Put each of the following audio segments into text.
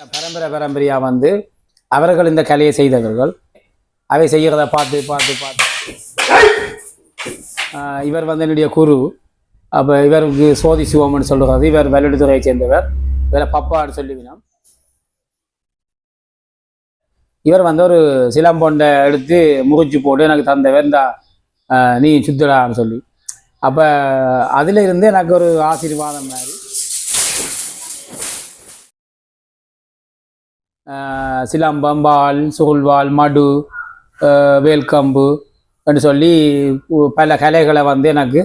பரம்பரை பரம்பரையாக வந்து அவர்கள் இந்த கலையை செய்தவர்கள். அவை செய்கிறத பார்த்து பார்த்து பார்த்து. இவர் வந்து என்னுடைய குரு. அப்போ இவருக்கு சோதி சிவம்னு சொல்கிறது இவர் வெள்ளடுத்துறையை சேர்ந்தவர். இவரை பப்பான்னு சொல்லுவினோம். இவர் வந்து ஒரு சிலம்பொண்டை எடுத்து முறிச்சு போட்டு எனக்கு தந்தவர். இந்த நீ சுத்தடான்னு சொல்லி. அப்போ அதில் இருந்து எனக்கு ஒரு ஆசீர்வாதம் மாதிரி. சிலம்பம் வாள் சூழ்வால் மடு வேல்கம்பு என்று சொல்லி பல கலைகளை வந்து எனக்கு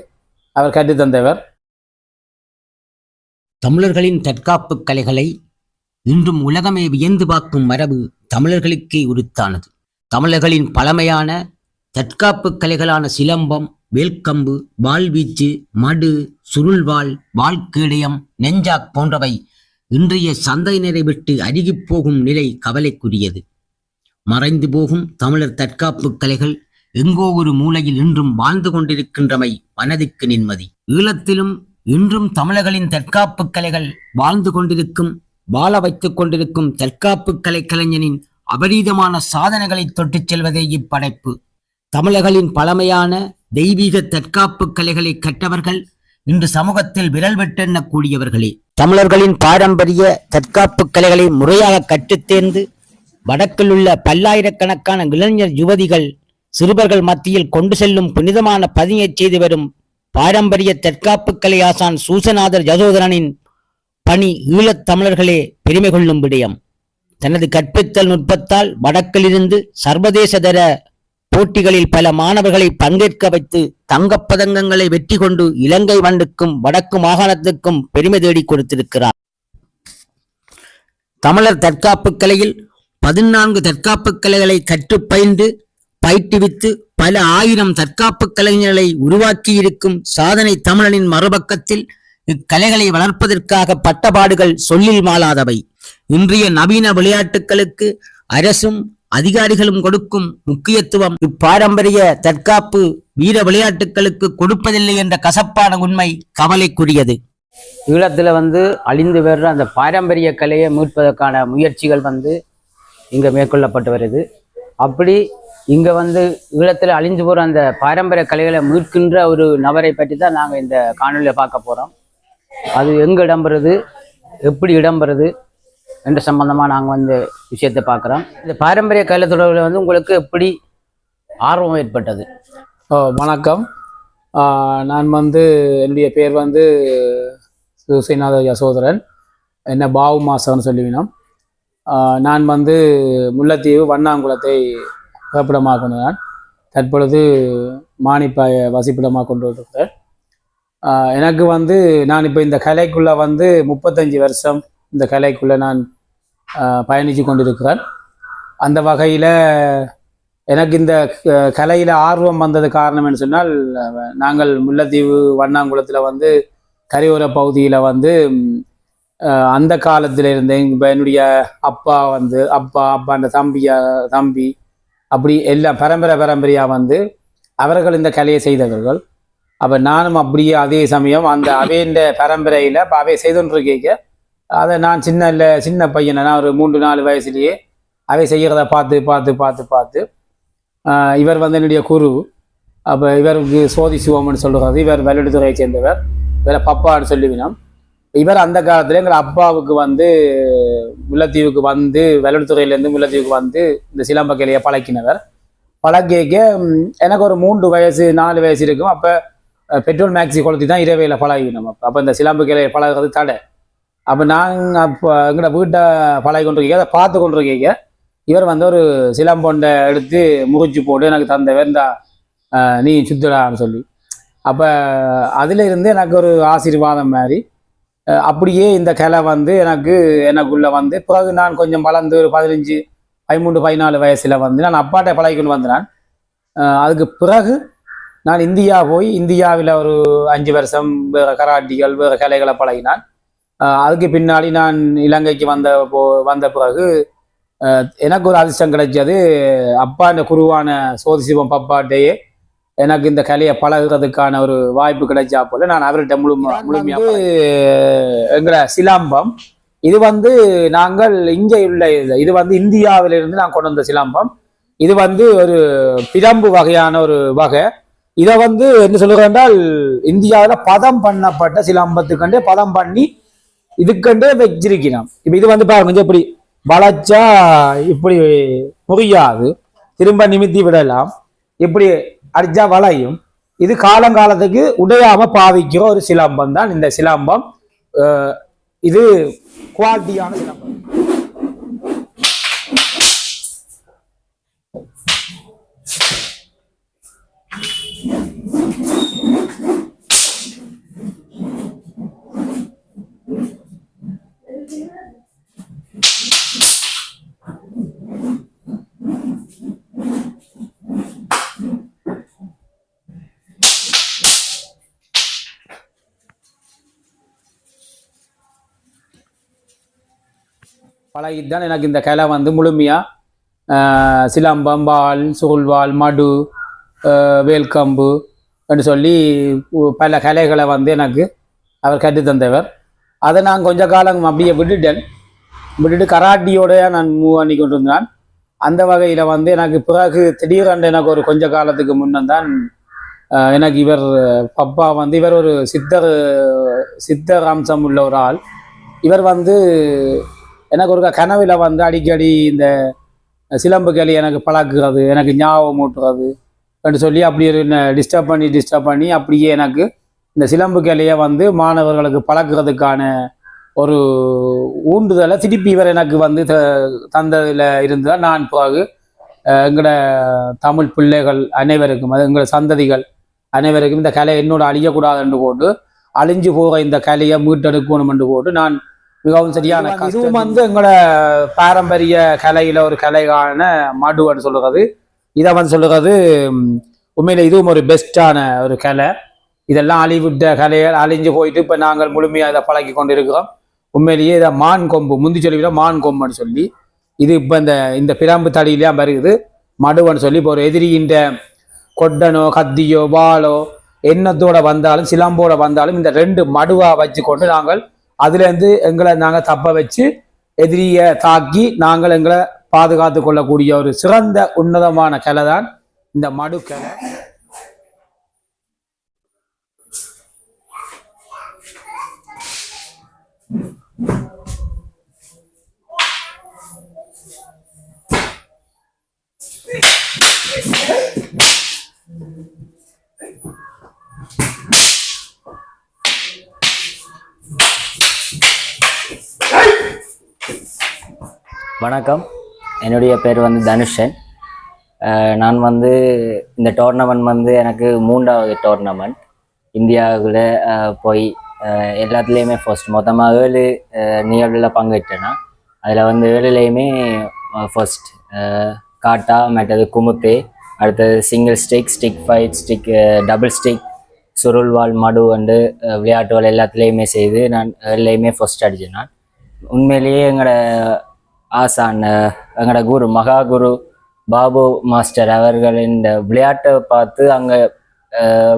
அவர் கற்றுத் தந்தவர். தமிழர்களின் தற்காப்பு கலைகளை இன்றும் உலகமே வியந்து பார்க்கும் மரபு தமிழர்களுக்கே உரித்தானது. தமிழர்களின் பழமையான தற்காப்பு கலைகளான சிலம்பம் வேல்கம்பு வாள்வீச்சு மடு சுருள்வாள் வாழ்க்கேடயம் நெஞ்சாக் போன்றவை இன்றைய சந்தையினரை விட்டு அருகிப் போகும் நிலை கவலைக்குரியது. மறைந்து போகும் தமிழர் தற்காப்பு கலைகள் எங்கோ ஒரு மூலையில் இன்றும் வாழ்ந்து கொண்டிருக்கின்றமை மனதுக்கு நிம்மதி. ஈழத்திலும் இன்றும் தமிழர்களின் தற்காப்பு கலைகள் வாழ்ந்து கொண்டிருக்கும் வாழ வைத்துக் கொண்டிருக்கும் தற்காப்பு கலை கலைஞனின் அபரீதமான சாதனைகளை தொட்டுச் செல்வதே இப்படைப்பு. தமிழர்களின் பழமையான தெய்வீக தற்காப்பு கலைகளை கற்றவர்கள் இன்று சமூகத்தில் விரல் வெட்டெண்ணக்கூடியவர்களே. தமிழர்களின் பாரம்பரிய தற்காப்பு கலைகளை முறையாக கற்றுத்தேர்ந்து வடக்கில் உள்ள பல்லாயிரக்கணக்கான இளைஞர் யுவதிகள் சிறுவர்கள் மத்தியில் கொண்டு செல்லும் புனிதமான பதியைச் செய்து வரும் பாரம்பரிய தற்காப்பு கலை ஆசான் சூசநாதர் யசோதரனின் பணி ஈழத் தமிழர்களே பெருமை கொள்ளும் விடயம். தனது கற்பித்தல் நுட்பத்தால் வடக்கிலிருந்து சர்வதேச தர போட்டிகளில் பல மாணவர்களை பங்கேற்க வைத்து தங்கப்பதக்கங்களை வெற்றி கொண்டு இலங்கை மண்ணுக்கும் வடக்கு மாகாணத்துக்கும் பெருமை தேடி கொடுத்திருக்கிறார். தமிழர் தற்காப்பு கலையில் பதினான்கு தற்காப்பு கலைகளை கற்றுப் பயின்று பயிற்றுவித்து பல ஆயிரம் தற்காப்பு கலைஞர்களை உருவாக்கியிருக்கும் சாதனை தமிழனின் மறுபக்கத்தில் இக்கலைகளை வளர்ப்பதற்காக பட்டபாடுகள் சொல்லில் மாளாதவை. இன்றைய நவீன விளையாட்டுகளுக்கு அரசும் அதிகாரிகளும் கொடுக்கும் முக்கியத்துவம். இப்பாரம்பரிய தற்காப்பு வீர விளையாட்டுகளுக்கு கொடுப்பதில்லை என்ற கசப்பான உண்மை கவலைக்குரியது. ஈழத்தில் வந்து அழிந்து வர்ற அந்த பாரம்பரிய கலையை மீட்பதற்கான முயற்சிகள் வந்து இங்கே மேற்கொள்ளப்பட்டு வருது. அப்படி இங்கே வந்து ஈழத்தில் அழிஞ்சு போகிற அந்த பாரம்பரிய கலைகளை மீட்கின்ற ஒரு நபரை பற்றி தான் நாங்கள் இந்த காணொலியில் பார்க்க போகிறோம் அது எங்கே இடம்பெறுது? எப்படி இடம்பெறுது? ரெண்டு சம்பந்தமாக நாங்கள் வந்து விஷயத்தை பார்க்குறோம். இந்த பாரம்பரிய கலை தொடர்பில் வந்து உங்களுக்கு எப்படி ஆர்வம் ஏற்பட்டது? ஓ வணக்கம். நான் வந்து என்னுடைய பேர் வந்து சுசைநாத யசோதரன். என்ன பாவு மாசம்னு சொல்லுவினோம் நான் வந்து முல்லைத்தீவு வண்ணாங்குளத்தை வசிப்பிடமாக கொண்டு நான் தற்பொழுது மானிப்பாய வசிப்பிடமாக கொண்டு இருக்கிறேன் எனக்கு வந்து நான் இப்போ இந்த கலைக்குள்ளே வந்து முப்பத்தஞ்சு வருஷம் இந்த கலைக்குள்ளே நான் பயணித்து கொண்டிருக்கிறேன் அந்த வகையில் எனக்கு இந்த கலையில் ஆர்வம் வந்தது காரணம் என்று சொன்னால் நாங்கள் முல்லைத்தீவு வண்ணாங்குளத்தில் வந்து கரையோர பகுதியில் வந்து அந்த காலத்தில் இருந்த இப்போ என்னுடைய அப்பா வந்து அப்பா அப்பா அந்த தம்பியா தம்பி அப்படி எல்லாம் பரம்பரை பரம்பரையாக வந்து அவர்கள் இந்த கலையை செய்தவர்கள். அப்போ நானும் அப்படியே அதே சமயம் அந்த அவையின் பரம்பரையில் இப்போ அவை செய்துன்றிருக்கீங்க. அதை நான் சின்ன இல்லை சின்ன பையனை நான் ஒரு மூன்று நாலு வயசுலேயே அவை செய்கிறத பார்த்து பார்த்து பார்த்து பார்த்து இவர் வந்து என்னுடைய குரு. அப்போ இவருக்கு சோதி சிவம்னு சொல்லுறது இவர் வெள்ளடுத்துறையை சேர்ந்தவர். இவரை பப்பான்னு சொல்லுவினோம். இவர் அந்த காலத்தில் எங்கள் அப்பாவுக்கு வந்து முல்லைத்தீவுக்கு வந்து வெள்ளடுத்துறையிலேருந்து முல்லத்தீவுக்கு வந்து இந்த சிலம்ப கிளையை பழக்கினவர் பழகிக்க எனக்கு ஒரு மூன்று வயசு நாலு வயசு இருக்கும். அப்போ பெட்ரோல் மேக்ஸி கொளுத்தி தான் இரவையில் பழகினோம். அப்போ அப்போ இந்த சிலம்பு கிளையை பழகிறது தடை. அப்போ நாங்கள் அப்போ எங்கள்ட வீட்டை பழகி கொண்டிருக்கீங்க அதை பார்த்து கொண்டிருக்கீங்க. இவர் வந்து ஒரு சிலம்பொண்டை எடுத்து முறிச்சு போட்டு எனக்கு தந்த வேந்தா நீ சுத்துடான்னு சொல்லி. அப்போ அதில் இருந்து எனக்கு ஒரு ஆசீர்வாதம் மாதிரி. அப்படியே இந்த கலை வந்து எனக்கு எனக்குள்ளே வந்து பிறகு நான் கொஞ்சம் வளர்ந்து ஒரு பதினஞ்சு பதிமூன்று பதினாலு வயசில் வந்து நான் அப்பாட்ட பழகிக்கொண்டு வந்தேன். அதுக்கு பிறகு நான் இந்தியா போய் இந்தியாவில் ஒரு அஞ்சு வருஷம் வேறு கராட்டிகள் வேறு கலைகளை பழகினான். அதுக்கு பின்னாடி நான் இலங்கைக்கு வந்த போ வந்த பிறகு எனக்கு ஒரு அதிர்ஷ்டம் கிடைச்சது அப்பா இந்த குருவான சோதி சிவம் பப்பாட்டையே எனக்கு இந்த கலையை பழகுறதுக்கான ஒரு வாய்ப்பு கிடைச்சா போல நான் அவர்கிட்ட முழு முழுமையாக எங்கிற சிலாம்பம். இது வந்து நாங்கள் இங்கே உள்ள இது இது வந்து இந்தியாவிலிருந்து நான் கொண்டு வந்த சிலம்பம். இது வந்து ஒரு பிரம்பு வகையான ஒரு வகை. இதை வந்து என்ன சொல்லுகிறேன் என்றால் இந்தியாவில் பதம் பண்ணப்பட்ட சிலம்பத்துக்கண்டே பதம் பண்ணி இதுக்கண்டே வச்சிருக்கிறோம் இப்போ இது வந்து பாருங்க கொஞ்சம் இப்படி வளைச்சா இப்படி முறியாது. திரும்ப நிமித்தி விடலாம். இப்படி அடிச்சா வளையும். இது காலங்காலத்துக்கு உடையாம பாவிக்கிற ஒரு சிலம்பம் தான். இந்த சிலம்பம் இது குவாலிட்டியான சிலம்பம். பழகித்தான். எனக்கு இந்த கலை வந்து முழுமையாக சிலம்பம் வாள் சூழ்வால் மடு வேல்கம்பு என்று சொல்லி பல கலைகளை வந்து எனக்கு அவர் கற்றுத் தந்தவர். அதை நான் கொஞ்ச காலம் அப்படியே விட்டுட்டேன். விட்டுட்டு கராட்டியோட நான் மூவ் பண்ணி கொண்டு இருந்தான் அந்த வகையில் வந்து எனக்கு பிறகு திடீரென்று எனக்கு ஒரு கொஞ்ச காலத்துக்கு முன்னந்தான் தான் எனக்கு இவர் பப்பா வந்து இவர் ஒரு சித்தர் சித்தர் அம்சம் உள்ள ஒரு ஆள். இவர் வந்து எனக்கு ஒரு கனவில் வந்து அடிக்கடி இந்த சிலம்பு களி எனக்கு பழக்குறது எனக்கு ஞாபகம் ஊட்டுறது அப்படின்னு சொல்லி அப்படி டிஸ்டர்ப் பண்ணி டிஸ்டர்ப் பண்ணி அப்படியே எனக்கு இந்த சிலம்பு கலையை வந்து மாணவர்களுக்கு பழக்குறதுக்கான ஒரு ஊண்டுதலை திருப்பி இவர் எனக்கு வந்து த- தந்ததில் இருந்தால் நான் பிறகு எங்களோட தமிழ் பிள்ளைகள் அனைவருக்கும் அது எங்களோட சந்ததிகள் அனைவருக்கும் இந்த கலை என்னோட அழியக்கூடாது என்று போட்டு அழிஞ்சு போக இந்த கலையை மீட்டெடுக்கணும் என்று போட்டு நான் மிகவும் சரியான இதுவும் வந்து எங்களோட பாரம்பரிய கலையில ஒரு கலைகான மடுன்னு சொல்லுறது இதை வந்து சொல்லுறது உண்மையில இதுவும் ஒரு பெஸ்டான ஒரு கலை. இதெல்லாம் அழிவிட்ட கலைகள் அழிஞ்சு போயிட்டு இப்போ நாங்கள் முழுமையாக இதை பழக்கி கொண்டு இருக்கிறோம் உண்மையிலேயே இதை மான் கொம்பு முந்தி சொல்லிவிட மான் கொம்புன்னு சொல்லி இது இப்போ இந்த இந்த பிரம்பு தடியிலே வருகுது மடுவன்னு சொல்லி இப்போ ஒரு எதிரியின் கொட்டனோ கத்தியோ வாளோ எண்ணத்தோட வந்தாலும் சிலம்போட வந்தாலும் இந்த ரெண்டு மடுவா வச்சு கொண்டு நாங்கள் அதுலேருந்து எங்களை நாங்கள் தப்ப வச்சு எதிரியை தாக்கி நாங்கள் எங்களை பாதுகாத்து கொள்ளக்கூடிய ஒரு சிறந்த உன்னதமான கலை தான் இந்த மடு கலை வணக்கம். என்னுடைய பேர் வந்து தனுஷன். நான் வந்து இந்த டோர்னமெண்ட் வந்து எனக்கு மூன்றாவது டோர்னமெண்ட் இந்தியாவில் போய் எல்லாத்துலேயுமே ஃபர்ஸ்ட் மொத்தமாக ஏழு நிகழ்வில் பங்கேற்றேன்னா அதில் வந்து ஏழுலேயுமே ஃபர்ஸ்ட் காட்டா மற்றது குமுத்தே அடுத்தது single stick stick fight stick double stick சுருள்வாள் மடு வந்து விளையாட்டுகள் எல்லாத்துலேயுமே செய்து நான் ஏழுலேயுமே ஃபர்ஸ்ட் அடித்தேன் நான். உண்மையிலேயே எங்களோட ஆசான் எங்களோட குரு மகா குரு பாபு மாஸ்டர் அவர்களின் இந்த விளையாட்டை பார்த்து அங்கே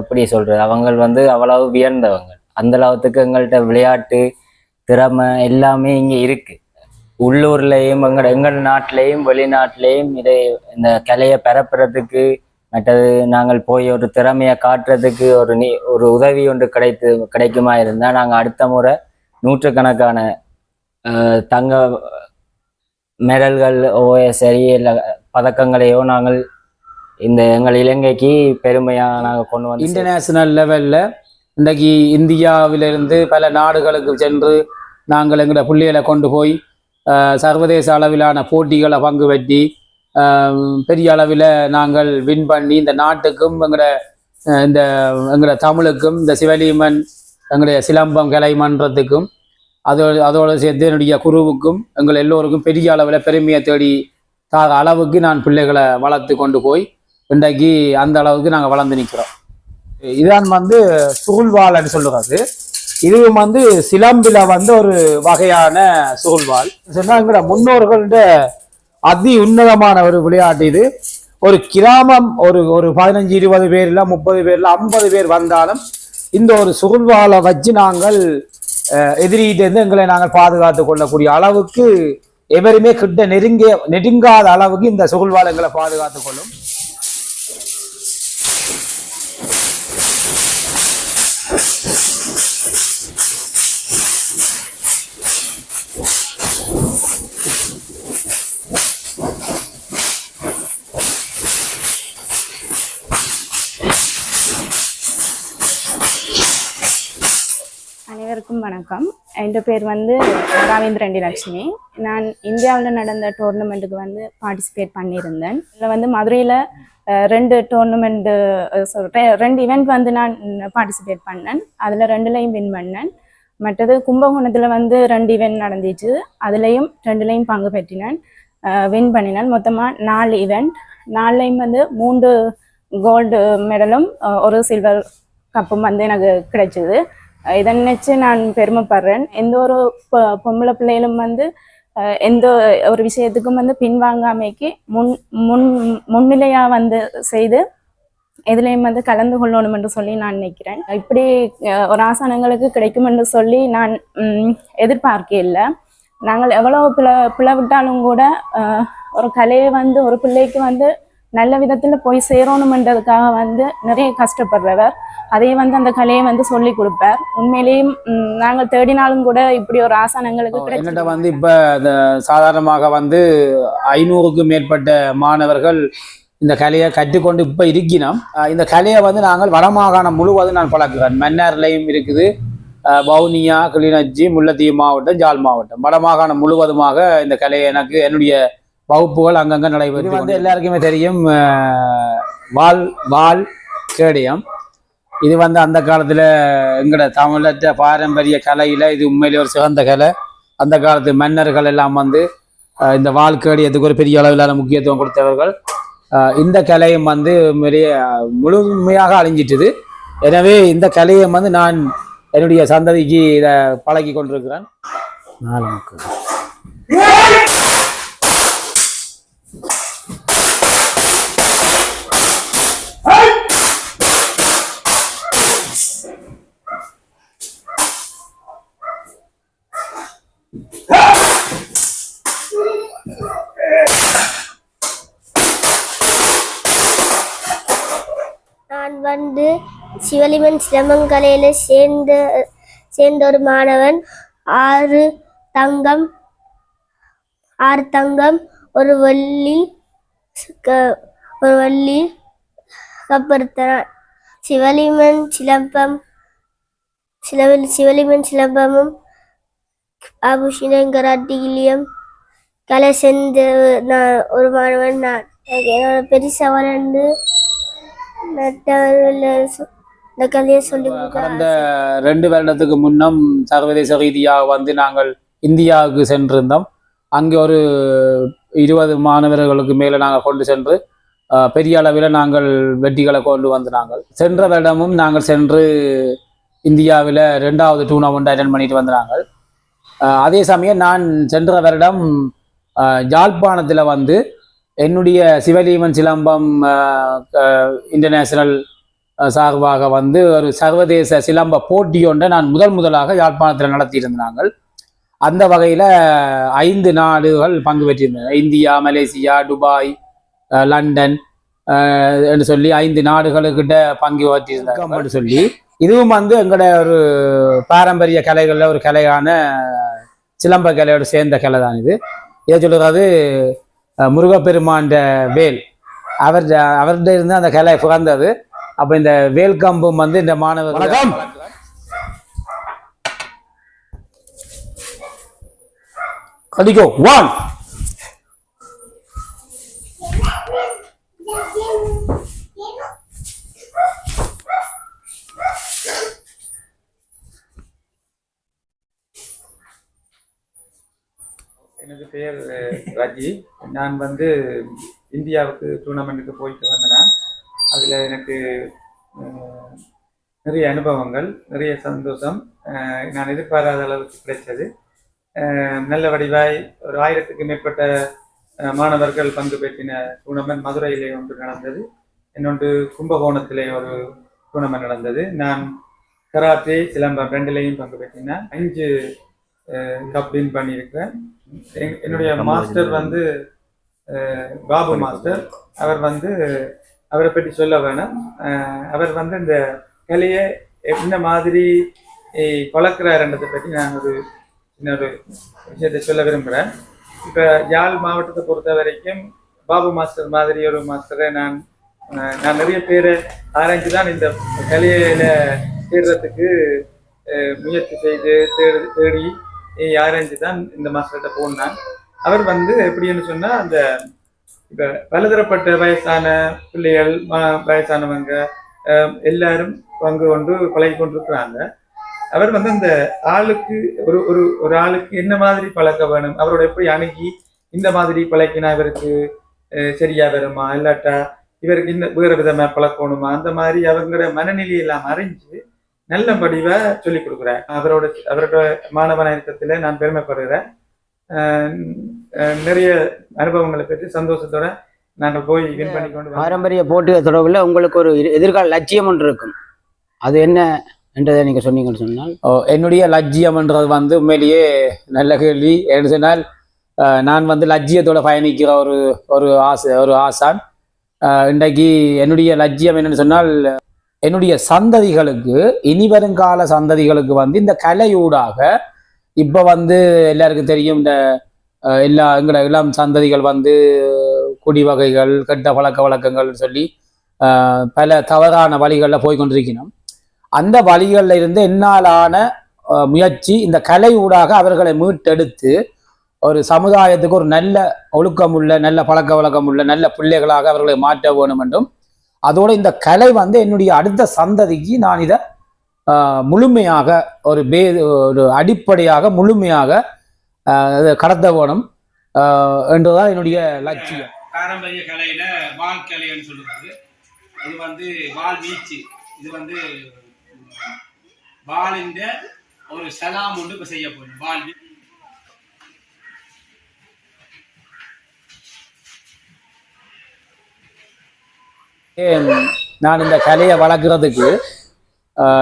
எப்படி சொல்கிறது அவங்க வந்து அவ்வளவு வியந்தவங்க. அந்த அளவுக்கு எங்கள்கிட்ட விளையாட்டு திறமை எல்லாமே இங்கே இருக்குது உள்ளூர்லேயும் எங்களோட எங்கள் நாட்டிலையும் வெளிநாட்டிலையும் இதை இந்த கலையை பரப்புறதுக்கு மற்றது நாங்கள் போய் ஒரு திறமையை காட்டுறதுக்கு ஒரு நீ ஒரு உதவி ஒன்று கிடைத்து கிடைக்குமா இருந்தால் நாங்கள் அடுத்த முறை நூற்றுக்கணக்கான தங்க மெடல்கள் சரி இல்லை பதக்கங்களையோ நாங்கள் இந்த எங்கள் இலங்கைக்கு பெருமையாக நாங்கள் கொண்டு வந்து இன்டர்நேஷனல் லெவலில் இன்றைக்கு இந்தியாவிலிருந்து பல நாடுகளுக்கு சென்று நாங்கள் எங்களோட பிள்ளைகளை கொண்டு போய் சர்வதேச அளவிலான போட்டிகளை பங்கு பெற்றி பெரிய அளவில் நாங்கள் வின் பண்ணி இந்த நாட்டுக்கும் எங்களோட இந்த எங்களோட தமிழுக்கும் இந்த சிவலிமன் எங்களுடைய சிலம்பம் கலை மன்றத்துக்கும் அதோடு அதோடு சேர்த்து என்னுடைய குருவுக்கும் எங்கள் எல்லோருக்கும் பெரிய அளவில் பெருமையை தேடி தார அளவுக்கு நான் பிள்ளைகளை வளர்த்து கொண்டு போய் இன்றைக்கு அந்த அளவுக்கு நாங்கள் வளர்ந்து நிற்கிறோம் இதான் வந்து சுகுல்வாள்னு சொல்லுறது. இதுவும் வந்து சிலம்பில வந்து ஒரு வகையான சுகுல்வாள் சொன்னா எங்களோட முன்னோர்கள்ட அதி உன்னதமான ஒரு விளையாட்டு இது. ஒரு கிராமம் ஒரு ஒரு பதினஞ்சு இருபது பேர்ல முப்பது பேர்ல ஐம்பது பேர் வந்தாலும் இந்த ஒரு சுகுல்வாளை வச்சு நாங்கள் எதிரியிட்டிருந்து எங்களை நாங்கள் பாதுகாத்து கொள்ளக்கூடிய அளவுக்கு எவருமே கிட்ட நெருங்கிய நெருங்காத அளவுக்கு இந்த சுகுல்வால் எங்களை பாதுகாத்து கொள்ளும். அனைவருக்கும் வணக்கம். என் பேர் வந்து ராவேந்திரண்டி லட்சுமி நான் இந்தியாவில் நடந்த டோர்னமெண்ட்டுக்கு வந்து பார்ட்டிசிபேட் பண்ணியிருந்தேன். இதில் வந்து மதுரையில் ரெண்டு டோர்னமெண்ட்டு சொல்கிறேன் ரெண்டு இவெண்ட் வந்து நான் பார்ட்டிசிபேட் பண்ணேன். அதில் ரெண்டுலேயும் வின் பண்ணேன். மற்றது கும்பகோணத்தில் வந்து ரெண்டு இவெண்ட் நடந்துச்சு. அதுலேயும் ரெண்டுலேயும் பங்கு பெற்றினேன். வின் பண்ணினேன். மொத்தமாக நாலு இவெண்ட் நாலுலேயும் வந்து மூன்று கோல்டு மெடலும் ஒரு சில்வர் கப்பும் வந்து எனக்கு கிடைச்சிது. இதை நினைச்சு நான் பெருமைப்படுறேன். எந்த ஒரு பொம்பளை பிள்ளைகளும் வந்து எந்த ஒரு விஷயத்துக்கும் வந்து பின்வாங்காமைக்கு முன் முன் முன்னிலையாக வந்து செய்து எதுலேயும் வந்து கலந்து கொள்ளணும் என்று சொல்லி நான் நினைக்கிறேன். இப்படி ஒரு ஆசனங்களுக்கு கிடைக்கும் என்று சொல்லி நான் எதிர்பார்க்க இல்லை. நாங்கள் எவ்வளோ பிள பிளவிட்டாலும் கூட ஒரு கலையை வந்து ஒரு பிள்ளைக்கு வந்து நல்ல விதத்தில் போய் சேரணுமென்றதுக்காக வந்து நிறைய கஷ்டப்படுறவர். அதே வந்து அந்த கலையை வந்து சொல்லி கொடுப்பார். உண்மையிலேயும் நாங்கள் தேடினாலும் கூட இப்படி ஒரு ஆசனங்களுக்கு என்னட்ட கிடைச்சிருக்கு வந்து இப்ப இந்த சாதாரணமாக வந்து ஐநூறுக்கும் மேற்பட்ட மாணவர்கள் இந்த கலையை கற்றுக்கொண்டு இப்ப இருக்கினோம். அஹ் இந்த கலையை வந்து நாங்கள் வடமாகாணம் முழுவதும் நான் பழக்குகிறேன். மன்னார்லையும் இருக்குது. வவுனியா கிளிநொச்சி முல்லைத்தீவு மாவட்டம் ஜாழ் மாவட்டம். வடமாகாணம் முழுவதுமாக இந்த கலையை எனக்கு என்னுடைய வகுப்புகள் அங்கங்க நடைபெறும் இது வந்து எல்லாருக்குமே தெரியும் வால் வால் கேடயம் இது வந்து அந்த காலத்துல எங்கட தமிழற்ற பாரம்பரிய கலையில இது உண்மையிலே ஒரு சிறந்த கலை. அந்த காலத்து மன்னர்கள் எல்லாம் வந்து இந்த வாழ்க்கையத்துக்கு ஒரு பெரிய அளவிலான முக்கியத்துவம் கொடுத்தவர்கள். இந்த கலையும் வந்து அஹ், முழுமையாக அழிஞ்சிட்டுது. எனவே இந்த கலையை வந்து நான் என்னுடைய சந்ததிக்கு இதை பழக்கி கொண்டிருக்கிறேன். நாலு மக்கள். வந்து சிவலிமன் சிலம்பங்கலையில் சேர்ந்த சேர்ந்த ஒரு மாணவன். ஆறு தங்கம் ஆறு தங்கம் ஒரு வள்ளி க- ஒரு வள்ளி கப்படுத்தினான் சிவலிமன் சிலம்பம் சிலவில் சிவலிமன் சிலம்பமும் ஆபூஷணங்கராட்டியிலியம் கலை செஞ்ச நான் ஒரு மாணவன் நான். என்னோட பெரிய சவால் மற்றவர்கள் இந்த சொல்லி கடந்த ரெண்டு வருடத்துக்கு முன்னம் சர்வதேச ரீதியாக வந்து நாங்கள் இந்தியாவுக்கு சென்றிருந்தோம் அங்கே ஒரு இருபது மாணவர்களுக்கு மேலே நாங்கள் கொண்டு சென்று பெரிய அளவில் நாங்கள் வெற்றிகளை கொண்டு வந்து நாங்கள் சென்ற வருடமும் நாங்கள் சென்று இந்தியாவில் ரெண்டாவது டூர்னாமெண்ட் அட்டன் பண்ணிட்டு வந்து நாங்கள் அதே சமயம் நான் சென்ற வருடம் யாழ்ப்பாணத்தில் வந்து என்னுடைய சிவலீமன் சிலம்பம் இன்டர்நேஷனல் சார்பாக வந்து ஒரு சர்வதேச சிலம்ப போட்டி ஒன்றை நான் முதல் முதலாக யாழ்ப்பாணத்தில் நடத்தியிருந்தாங்கள் அந்த வகையில் ஐந்து நாடுகள் பங்கு பெற்றிருந்தன. இந்தியா மலேசியா துபாய் லண்டன் என்று சொல்லி ஐந்து நாடுகளுக்கிட்ட பங்கு பெற்றிருந்தாங்க சொல்லி. இதுவும் வந்து எங்களோட ஒரு பாரம்பரிய கலைகளில் ஒரு கலையான சிலம்ப கலையோடு சேர்ந்த கலை தான் இது. இதை சொல்லுறது முருகப்பெருமாண்ட வேல். அவர் அவர்கிட்ட இருந்து அந்த கலை பிறந்தது அப்ப இந்த வேல் கம்பும் வந்து இந்த மாணவர் வணக்கம். கடிக்கோ ஒன் பேர் ரஜி. நான் வந்து இந்தியாவுக்கு டூர்னாமெண்ட்டுக்கு போயிட்டு வந்தேன் அதில் எனக்கு நிறைய அனுபவங்கள் நிறைய சந்தோஷம். நான் எதிர்பாராத அளவுக்கு கிடைச்சது. நல்ல வடிவாய் ஒரு ஆயிரத்துக்கு மேற்பட்ட மாணவர்கள் பங்கு பெற்றின டூர்னமெண்ட் மதுரையிலே ஒன்று நடந்தது. இன்னொன்று கும்பகோணத்திலே ஒரு டூர்னமெண்ட் நடந்தது. நான் கராத்தே சிலம்பம் ரெண்டுலேயும் பங்கு பெற்றினேன் அஞ்சு கப் வின் பண்ணியிருக்கிறேன். என்னுடைய மாஸ்டர் வந்து பாபு மாஸ்டர் அவர் வந்து அவரை பற்றி சொல்ல வேணும். அவர் வந்து இந்த கலையை என்ன மாதிரி வளர்க்குறாருன்றதை பற்றி நான் ஒரு சின்ன ஒரு விஷயத்தை சொல்ல விரும்புகிறேன் இப்போ யாழ் மாவட்டத்தை பொறுத்த வரைக்கும் பாபு மாஸ்டர் மாதிரி ஒரு மாஸ்டரை நான் நான் நிறைய பேரை ஆராய்ச்சி தான் இந்த கலையில தேடுறதுக்கு முயற்சி செய்து தேடி தேடி அஹ், தான் இந்த மாஸ்டர்கிட்ட போனான் அவர் வந்து எப்படின்னு சொன்னால் அந்த இப்போ பலதரப்பட்ட வயசான பிள்ளைகள் வயசானவங்க எல்லாரும் பங்கு கொண்டு பழகி கொண்டிருக்கிறாங்க. அவர் வந்து அந்த ஆளுக்கு ஒரு ஒரு ஒரு ஆளுக்கு என்ன மாதிரி பழக்க வேணும்? அவரோட எப்படி அணுகி இந்த மாதிரி பழக்கினா இவருக்கு சரியா வருமா? இல்லாட்டா இவருக்கு இந்த வேறு விதமாக பழக்கணுமா? அந்த மாதிரி அவங்களோட மனநிலையெல்லாம் அறிஞ்சு நல்ல படிவா சொல்லி கொடுக்குறேன். அவரோட அவரோட மாணவ இயக்கத்துல நான் பெருமைப்படுகிறேன். நிறைய அனுபவங்களை பெற்று சந்தோஷத்தோட நாங்கள் போய் வின் பண்ணி கொண்டு. பாரம்பரிய போட்டிகள் தொடர்பில் உங்களுக்கு ஒரு எதிர்- எதிர்கால லட்சியம் ஒன்று இருக்கும். அது என்ன என்றதை நீங்க சொன்னீங்கன்னு சொன்னால்? ஓ, என்னுடைய லட்சியம்ன்றது வந்து உண்மையிலேயே நல்ல கேள்வி. ஏன்னு சொன்னால் நான் வந்து லட்சியத்தோட பயணிக்கிற ஒரு ஒரு ஆசை ஒரு ஆசான். இன்றைக்கு என்னுடைய லட்சியம் என்னன்னு சொன்னால் என்னுடைய சந்ததிகளுக்கு இனி வருங்கால சந்ததிகளுக்கு வந்து இந்த கலையூடாக இப்போ வந்து எல்லாருக்கும் தெரியும் இந்த எல்லா எங்களை இளம் சந்ததிகள் வந்து குடி வகைகள் கெட்ட பழக்க வழக்கங்கள்னு சொல்லி பல தவறான வழிகளில் போய் கொண்டிருக்கணும் அந்த வழிகளில் இருந்து என்னாலான முயற்சி இந்த கலை ஊடாக அவர்களை மீட்டெடுத்து ஒரு சமுதாயத்துக்கு ஒரு நல்ல ஒழுக்கம் உள்ள நல்ல பழக்க வழக்கமுள்ள நல்ல பிள்ளைகளாக அவர்களை மாற்ற வேணும் என்றும் அதோட இந்த கலை வந்து என்னுடைய அடுத்த சந்ததிக்கு நான் இதை முழுமையாக ஒரு பே ஒரு அடிப்படையாக முழுமையாக கடத்த வேணும் என்றுதான் என்னுடைய லட்சியம். பாரம்பரிய கலையில வால் கலைன்னு சொல்லுறது இது வந்து வால் வீச்சு. இது வந்து வாலின் ஒரு சலாம் ஒன்று இப்போ செய்ய போகிறோம் வால் நான் இந்த கலையை வளர்க்குறதுக்கு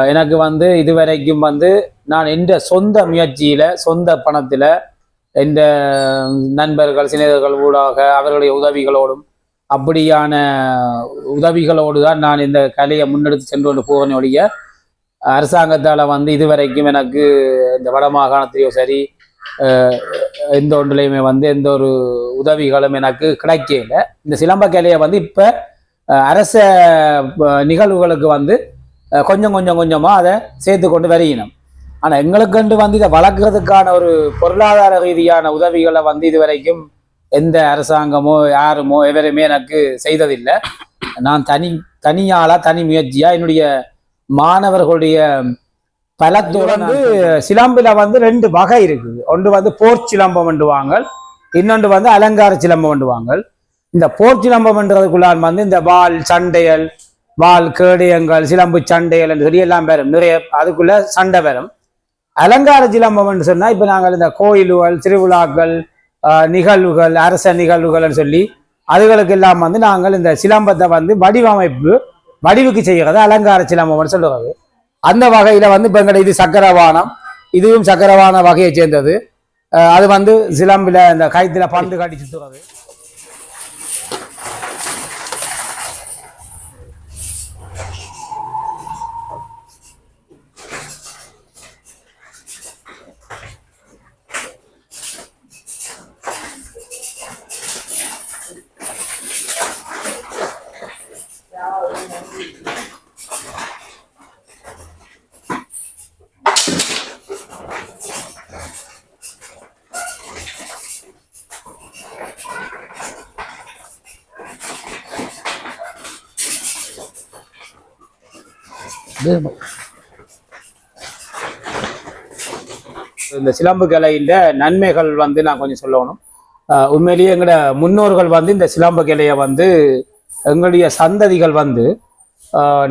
எனக்கு வந்து இதுவரைக்கும் வந்து நான் எந்த சொந்த முயற்சியில் சொந்த பணத்தில் எந்த நண்பர்கள் சிநேகர்கள் ஊடாக அவர்களுடைய உதவிகளோடும் அப்படியான உதவிகளோடு தான் நான் இந்த கலையை முன்னெடுத்து சென்று கொண்டு போகணும் ஒழிய அரசாங்கத்தால் வந்து இதுவரைக்கும் எனக்கு இந்த வட மாகாணத்திலேயோ சரி எந்த ஒன்றுலையுமே வந்து எந்த ஒரு உதவிகளும் எனக்கு கிடைக்கல. இந்த சிலம்ப கலையை வந்து இப்போ அரச நிகழ்வுகளுக்கு வந்து கொஞ்சம் கொஞ்சம் கொஞ்சமாக அதை சேர்த்து கொண்டு வரையினோம் ஆனால் எங்களுக்கென்று வந்து இதை வளர்க்குறதுக்கான ஒரு பொருளாதார ரீதியான உதவிகளை வந்து இதுவரைக்கும் எந்த அரசாங்கமோ யாருமோ எவருமே எனக்கு செய்ததில்லை. நான் தனி தனியாளா தனி முயற்சியா என்னுடைய மாணவர்களுடைய பலத்தோட வந்து சிலம்பில வந்து ரெண்டு வகை இருக்குது. ஒன்று வந்து போர் சிலம்பம் என்றுவாங்க இன்னொன்று வந்து அலங்கார சிலம்பம் என்றுவாங்க இந்த போர் சிலம்பம்ன்றதுக்குள்ளான் வந்து இந்த வால் சண்டைகள் வால் கேடயங்கள் சிலம்பு சண்டைகள் என்று சொல்லி எல்லாம் வரும். நிறைய அதுக்குள்ள சண்டை வரும். அலங்கார சிலம்பம்னு சொன்னால் இப்போ நாங்கள் இந்த கோயில்கள் திருவிழாக்கள் நிகழ்வுகள் அரச நிகழ்வுகள்னு சொல்லி அதுகளுக்கு எல்லாம் வந்து நாங்கள் இந்த சிலம்பத்தை வந்து வடிவமைப்பு வடிவுக்கு செய்கிறது அலங்கார சிலம்பம்னு சொல்லுறது அந்த வகையில் வந்து இப்போ எங்கட இது சக்கரவானம் இதுவும் சக்கரவான வகையை சேர்ந்தது. அது வந்து சிலம்பில் இந்த கைத்தில் பந்து காட்டி சுற்றுறது இந்த சிலம்பு கிளையில நன்மைகள் வந்து நான் கொஞ்சம் சொல்லணும். உண்மையிலேயே எங்களோட முன்னோர்கள் வந்து இந்த சிலம்பு கலையை வந்து எங்களுடைய சந்ததிகள் வந்து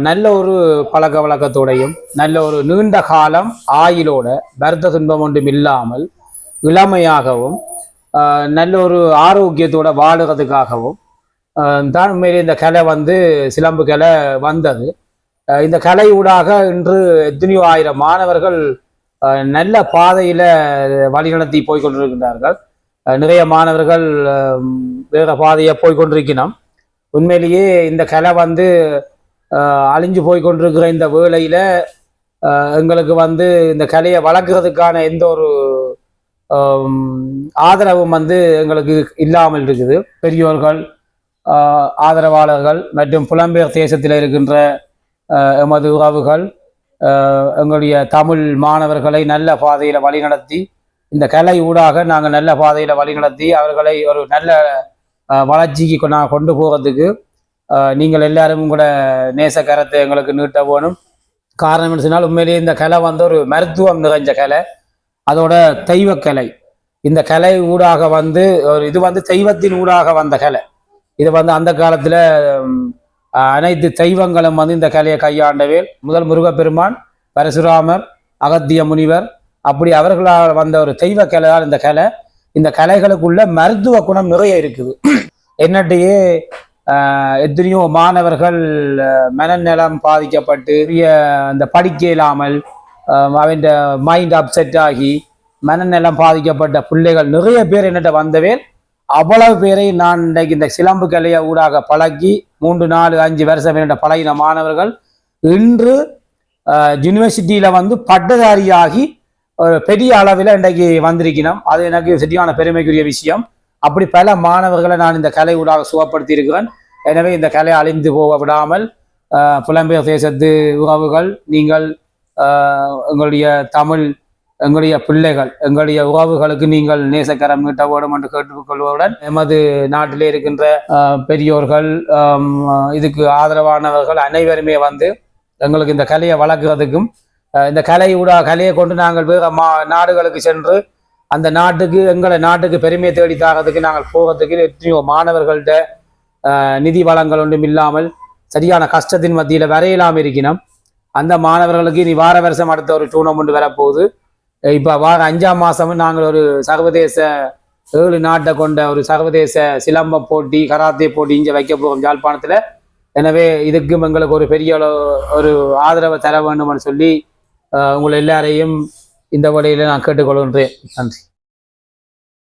நல்ல ஒரு பழக்க வழக்கத்தோடையும் நல்ல ஒரு நீண்ட காலம் ஆயிலோட வருத்த துன்பம் ஒன்றும் இல்லாமல் இளமையாகவும் நல்ல ஒரு ஆரோக்கியத்தோட வாழுறதுக்காகவும் தான் உண்மையிலே இந்த கலை வந்து சிலம்பு கலை வந்தது. இந்த கலை ஊடாக இன்று எத்தனையோ ஆயிரம் மாணவர்கள் நல்ல பாதையில் வழிநடத்தி போய்கொண்டிருக்கின்றார்கள் நிறைய மாணவர்கள் வேறு பாதையை போய்கொண்டிருக்கணும் உண்மையிலேயே இந்த கலை வந்து அழிஞ்சு போய்கொண்டிருக்கிற இந்த வேலையில் எங்களுக்கு வந்து இந்த கலையை வளர்க்குறதுக்கான எந்த ஒரு ஆதரவும் வந்து எங்களுக்கு இல்லாமல் இருக்குது. பெரியோர்கள் ஆதரவாளர்கள் மற்றும் புலம்பெயர் தேசத்தில் இருக்கின்ற எமது உறவுகள் எங்களுடைய தமிழ் மாணவர்களை நல்ல பாதையில் வழிநடத்தி இந்த கலை ஊடாக நாங்கள் நல்ல பாதையில் வழிநடத்தி அவர்களை ஒரு நல்ல வளர்ச்சிக்கு கொ- நான் கொண்டு போகிறதுக்கு நீங்கள் எல்லாரும் கூட நேச கரத்தை எங்களுக்கு நீட்ட போகணும் காரணம் என்ன சொன்னால் உண்மையிலேயே இந்த கலை வந்து ஒரு மருத்துவம் நிறைஞ்ச கலை. அதோட தெய்வக்கலை இந்த கலை ஊடாக வந்து ஒரு இது வந்து தெய்வத்தின் ஊடாக வந்த கலை. இது வந்து அந்த காலத்தில் அனைத்து தெய்வங்களும் வந்து இந்த கலையை கையாண்டவேல். முதல் முருகப்பெருமான் பரசுராமர் அகத்திய முனிவர் அப்படி அவர்களால் வந்த ஒரு தெய்வ கலை தான் இந்த கலை இந்த கலைகளுக்குள்ள மருத்துவ குணம் நிறைய இருக்குது. என்னட்டையே எத்தனையோ மாணவர்கள் மனநலம் பாதிக்கப்பட்டு அந்த படிக்க இல்லாமல் அவன் மைண்ட் அப்செட் ஆகி மனநலம் பாதிக்கப்பட்ட பிள்ளைகள் நிறைய பேர் என்னட்ட வந்தவேன் அவ்வளவு பேரை நான் இன்றைக்கு இந்த சிலம்பு கலையை ஊடாக பழகி மூன்று நாலு அஞ்சு வருஷம் என்னட்ட பழகின மாணவர்கள் இன்று யூனிவர்சிட்டியில் வந்து பட்டதாரியாகி ஒரு பெரிய அளவில் இன்றைக்கு வந்திருக்கணும். அது எனக்கு சரியான பெருமைக்குரிய விஷயம். அப்படி பல மாணவர்களை நான் இந்த கலை ஊடாக சுகப்படுத்தி இருக்கிறேன் எனவே இந்த கலை அழிந்து போக விடாமல் புலம்பெயர் தேசத்து உறவுகள் நீங்கள் உங்களுடைய தமிழ் எங்களுடைய பிள்ளைகள் எங்களுடைய உறவுகளுக்கு நீங்கள் நேசக்கரம் நீட்ட வேண்டும் என்று கேட்டுக்கொள்வதுடன் எமது நாட்டிலே இருக்கின்ற பெரியோர்கள் இதுக்கு ஆதரவானவர்கள் அனைவருமே வந்து எங்களுக்கு இந்த கலையை வளர்க்குறதுக்கும் இந்த கலையூடா கலையை கொண்டு நாங்கள் வேறு மா நாடுகளுக்கு சென்று அந்த நாட்டுக்கு எங்களை நாட்டுக்கு பெருமையை தேடி தாரதுக்கு நாங்கள் போகிறதுக்கு எத்தனையோ மாணவர்கள்ட்ட நிதி வளங்கள் ஒன்றும் இல்லாமல் சரியான கஷ்டத்தின் மத்தியில் வரையிலாமல் இருக்கணும் அந்த மாணவர்களுக்கு இனி வார வருஷம் அடுத்த ஒரு டூர்னமெண்ட் வரப்போகுது. இப்போ வார அஞ்சாம் மாதம் நாங்கள் ஒரு சர்வதேச ஏழு நாட்டை கொண்ட ஒரு சர்வதேச சிலம்ப போட்டி கராத்தே போட்டி இங்கே வைக்க போகிறோம் யாழ்ப்பாணத்தில். எனவே இதுக்கும் எங்களுக்கு ஒரு பெரிய ஒரு ஆதரவை தர வேண்டும்னு சொல்லி உங்களை எல்லாரையும் இந்த வழியில் நான் கேட்டுக்கொள்கின்றேன். நன்றி.